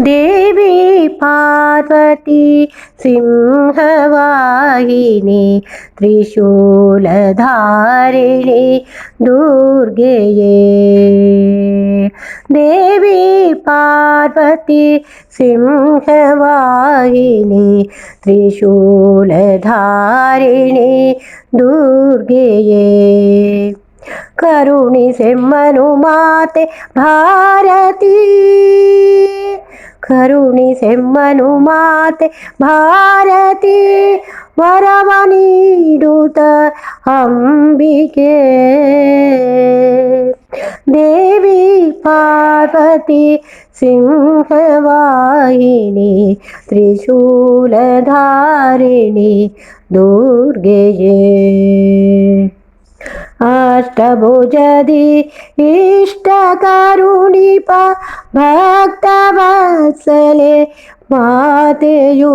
देवी पार्वती सिंहवाहिनी त्रिशूलधारिणी दुर्गे देवी पार्वती सिंहवाहिनी त्रिशूलधारिणी दुर्गे ुणी सिं मनुमााते भारती करुणि सिमनुते भारती भरवाणी दूत अम्बिके देवी पार्वती सिंहवाहिनी त्रिशूलधारिणी दूर्गे अष्टभुजदि इष्टकारुणी भक्तवत्सले मातेयो।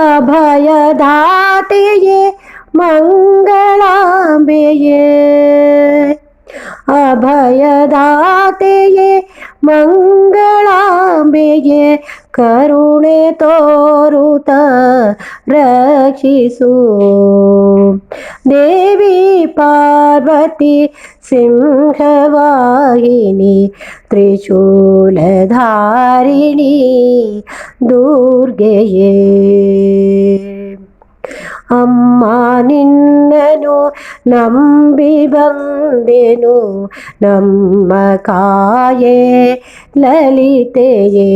अभयदाते ये मङ्गलाम्बये। अभयदाते मङ्ग ಮಂಗಳಾಂಬೆಯೇ ಅಭಯದಾತೆಯೇ ಮಂಗಳಾಂಬೆಗೆ ಕರುಣೆ ತೋರುತ ರಕ್ಷಿಸು ದೇವಿ ಪಾರ್ವತಿ ಸಿಂಹವಾಹಿನಿ ತ್ರಿಶೂಲಧಾರಿಣಿ ದುರ್ಗೆಯೇ ಅಮ್ಮ ನಿನ್ನನು ನಂಬಿ ಬಂದೆನು ನಮ್ಮ ಕಾಯೇ ಲಲಿತೆಯೇ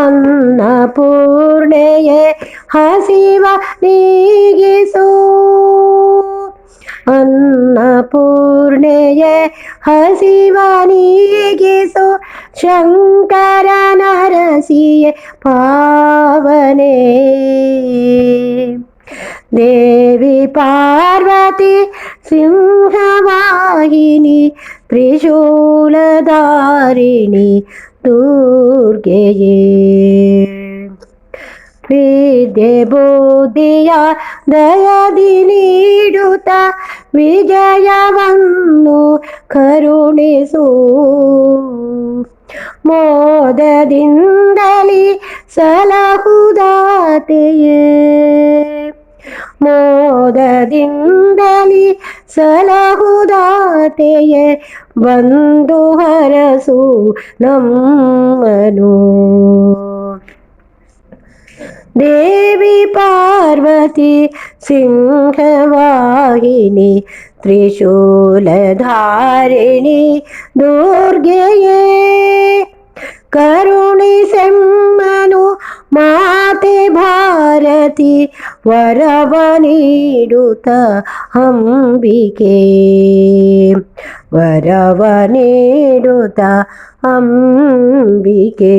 ಅನ್ನಪೂರ್ಣೆಯೇ ಹಸಿವ ನೀಗಿಸು ಅನ್ನಪೂರ್ಣೆಯೇ ಹಸಿವ ನೀಗಿಸು ಶಂಕರ ನರಸಿಯೇ ಪಾವನೆ ದೇವಿ ಪಾರ್ವತಿ ಸಿಂಹವಾಹಿನಿ ತ್ರಿಶೂಲಧಾರಿಣಿ ದುರ್ಗೆಯೇ ವಿದ್ಯೆ ಬುದ್ಧಿಯ ದಯದಿ ನೀಡುತ್ತ ವಿಜಯವನ್ನು ಕರುಣಿಸು ಮೋದದಿಂದಲಿ ಸಲಹುದಾತೆಯೇ ಮೋದದಿಂದಲಿ ಸಲಹುದಾತೆಯೇ ಬಂದು ಹರಸು ನಮ್ಮನು ದೇವಿ ಪಾರ್ವತಿ ಸಿಂಹವಾಹಿನಿ ತ್ರಿಶೂಲಧಾರಿಣಿ ದುರ್ಗೆಯೇ ಕರುಣಿಸೆಮ್ಮನು ಮಾತೆ ಭಾರತಿ ವರವ വരവനേടുത അംബികേ. വരവനേടുത അംബികേ.